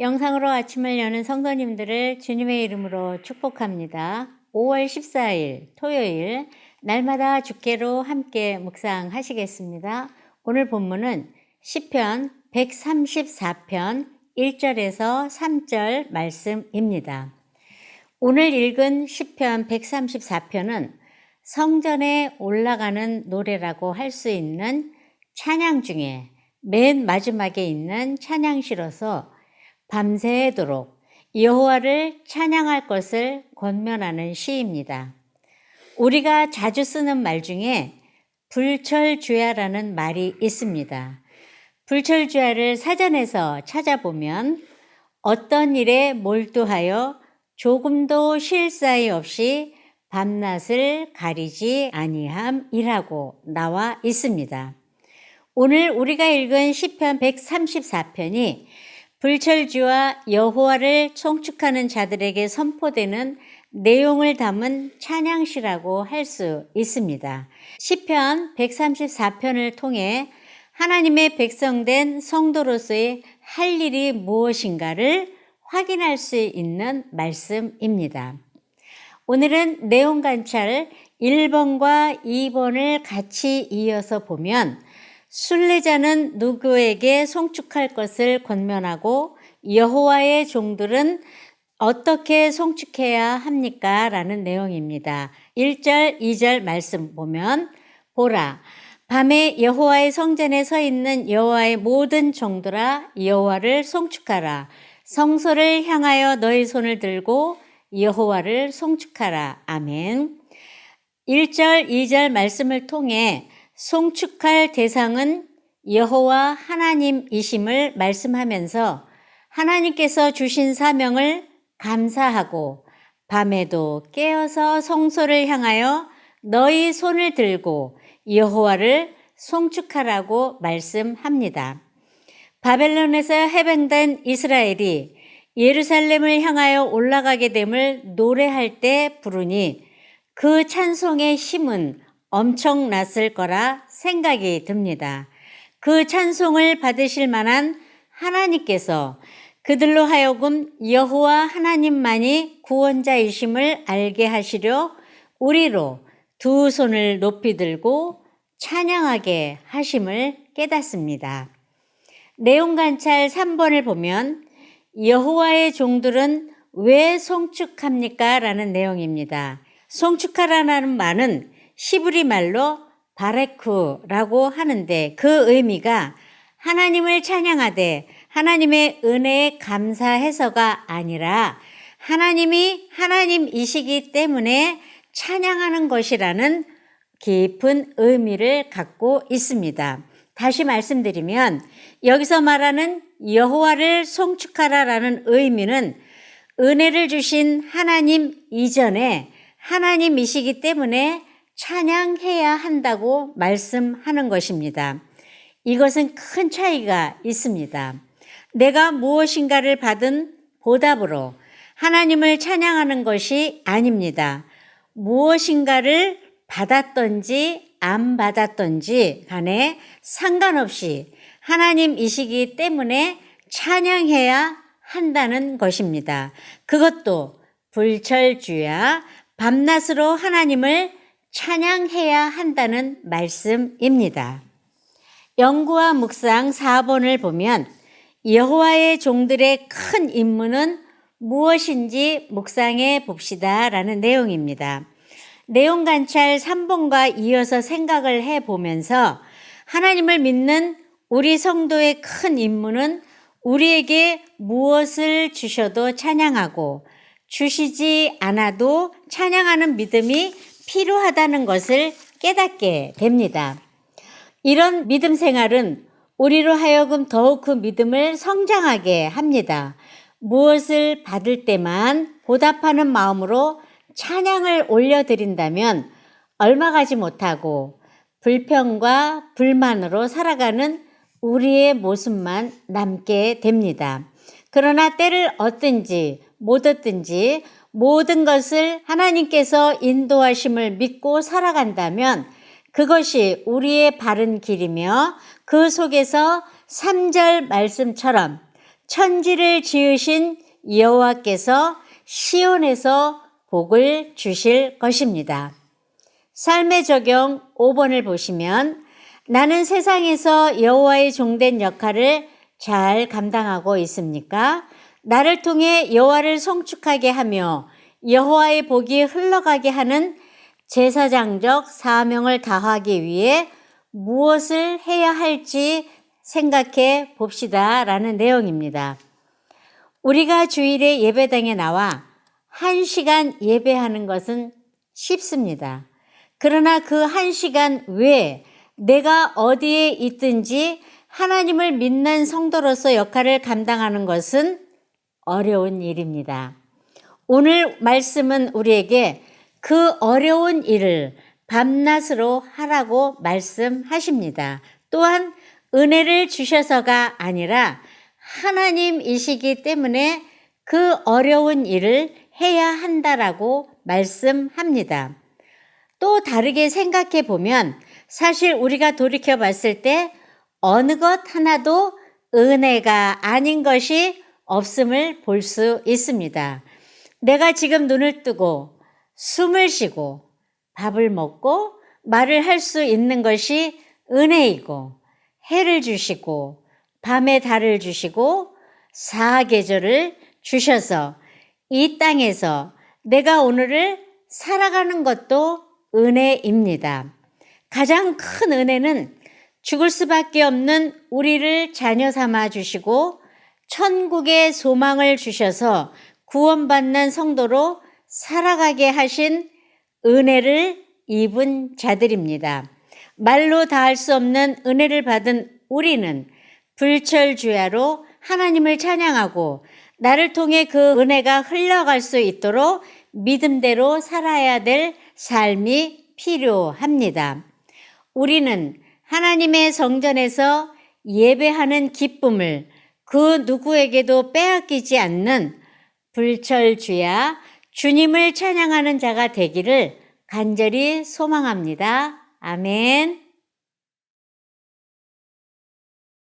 영상으로 아침을 여는 성도님들을 주님의 이름으로 축복합니다. 5월 14일 토요일 날마다 주께로 함께 묵상하시겠습니다. 오늘 본문은 시편 134편 1절에서 3절 말씀입니다. 오늘 읽은 시편 134편은 성전에 올라가는 노래라고 할 수 있는 찬양 중에 맨 마지막에 있는 찬양시로서 밤새도록 여호와를 찬양할 것을 권면하는 시입니다. 우리가 자주 쓰는 말 중에 불철주야라는 말이 있습니다. 불철주야를 사전에서 찾아보면 어떤 일에 몰두하여 조금도 쉴 사이 없이 밤낮을 가리지 아니함이라고 나와 있습니다. 오늘 우리가 읽은 시편 134편이 불철주와 여호와를 송축하는 자들에게 선포되는 내용을 담은 찬양시라고 할 수 있습니다. 시편 134편을 통해 하나님의 백성된 성도로서의 할 일이 무엇인가를 확인할 수 있는 말씀입니다. 오늘은 내용 관찰 1번과 2번을 같이 이어서 보면 순례자는 누구에게 송축할 것을 권면하고 여호와의 종들은 어떻게 송축해야 합니까? 라는 내용입니다. 1절, 2절 말씀 보면 보라 밤에 여호와의 성전에 서 있는 여호와의 모든 종들아 여호와를 송축하라 성소를 향하여 너희 손을 들고 여호와를 송축하라. 아멘. 1절, 2절 말씀을 통해 송축할 대상은 여호와 하나님이심을 말씀하면서 하나님께서 주신 사명을 감사하고 밤에도 깨어서 성소를 향하여 너희 손을 들고 여호와를 송축하라고 말씀합니다. 바벨론에서 해방된 이스라엘이 예루살렘을 향하여 올라가게 됨을 노래할 때 부르니 그 찬송의 힘은 엄청났을 거라 생각이 듭니다. 그 찬송을 받으실 만한 하나님께서 그들로 하여금 여호와 하나님만이 구원자이심을 알게 하시려 우리로 두 손을 높이 들고 찬양하게 하심을 깨닫습니다. 내용 관찰 3번을 보면 여호와의 종들은 왜 송축합니까? 라는 내용입니다. 송축하라는 말은 시브리 말로 바레쿠라고 하는데 그 의미가 하나님을 찬양하되 하나님의 은혜에 감사해서가 아니라 하나님이 하나님이시기 때문에 찬양하는 것이라는 깊은 의미를 갖고 있습니다. 다시 말씀드리면 여기서 말하는 여호와를 송축하라라는 의미는 은혜를 주신 하나님 이전에 하나님이시기 때문에 찬양해야 한다고 말씀하는 것입니다. 이것은 큰 차이가 있습니다. 내가 무엇인가를 받은 보답으로 하나님을 찬양하는 것이 아닙니다. 무엇인가를 받았던지 안 받았던지 간에 상관없이 하나님이시기 때문에 찬양해야 한다는 것입니다. 그것도 불철주야 밤낮으로 하나님을 찬양해야 한다는 말씀입니다. 영구와 묵상 4번을 보면 여호와의 종들의 큰 임무는 무엇인지 묵상해 봅시다 라는 내용입니다. 내용 관찰 3번과 이어서 생각을 해 보면서 하나님을 믿는 우리 성도의 큰 임무는 우리에게 무엇을 주셔도 찬양하고 주시지 않아도 찬양하는 믿음이 필요하다는 것을 깨닫게 됩니다. 이런 믿음 생활은 우리로 하여금 더욱 그 믿음을 성장하게 합니다. 무엇을 받을 때만 보답하는 마음으로 찬양을 올려드린다면 얼마 가지 못하고 불평과 불만으로 살아가는 우리의 모습만 남게 됩니다. 그러나 때를 얻든지 못 얻든지 모든 것을 하나님께서 인도하심을 믿고 살아간다면 그것이 우리의 바른 길이며 그 속에서 3절 말씀처럼 천지를 지으신 여호와께서 시온에서 복을 주실 것입니다. 삶의 적용 5번을 보시면 나는 세상에서 여호와의 종된 역할을 잘 감당하고 있습니까? 나를 통해 여호와를 송축하게 하며 여호와의 복이 흘러가게 하는 제사장적 사명을 다하기 위해 무엇을 해야 할지 생각해 봅시다. 라는 내용입니다. 우리가 주일에 예배당에 나와 한 시간 예배하는 것은 쉽습니다. 그러나 그 한 시간 외에 내가 어디에 있든지 하나님을 믿는 성도로서 역할을 감당하는 것은 어려운 일입니다. 오늘 말씀은 우리에게 그 어려운 일을 밤낮으로 하라고 말씀하십니다. 또한 은혜를 주셔서가 아니라 하나님이시기 때문에 그 어려운 일을 해야 한다라고 말씀합니다. 또 다르게 생각해 보면 사실 우리가 돌이켜 봤을 때 어느 것 하나도 은혜가 아닌 것이 없음을 볼 수 있습니다. 내가 지금 눈을 뜨고 숨을 쉬고 밥을 먹고 말을 할 수 있는 것이 은혜이고 해를 주시고 밤에 달을 주시고 사계절을 주셔서 이 땅에서 내가 오늘을 살아가는 것도 은혜입니다. 가장 큰 은혜는 죽을 수밖에 없는 우리를 자녀 삼아 주시고 천국의 소망을 주셔서 구원받는 성도로 살아가게 하신 은혜를 입은 자들입니다. 말로 다할 수 없는 은혜를 받은 우리는 불철주야로 하나님을 찬양하고 나를 통해 그 은혜가 흘러갈 수 있도록 믿음대로 살아야 될 삶이 필요합니다. 우리는 하나님의 성전에서 예배하는 기쁨을 그 누구에게도 빼앗기지 않는 불철주야 주님을 찬양하는 자가 되기를 간절히 소망합니다. 아멘.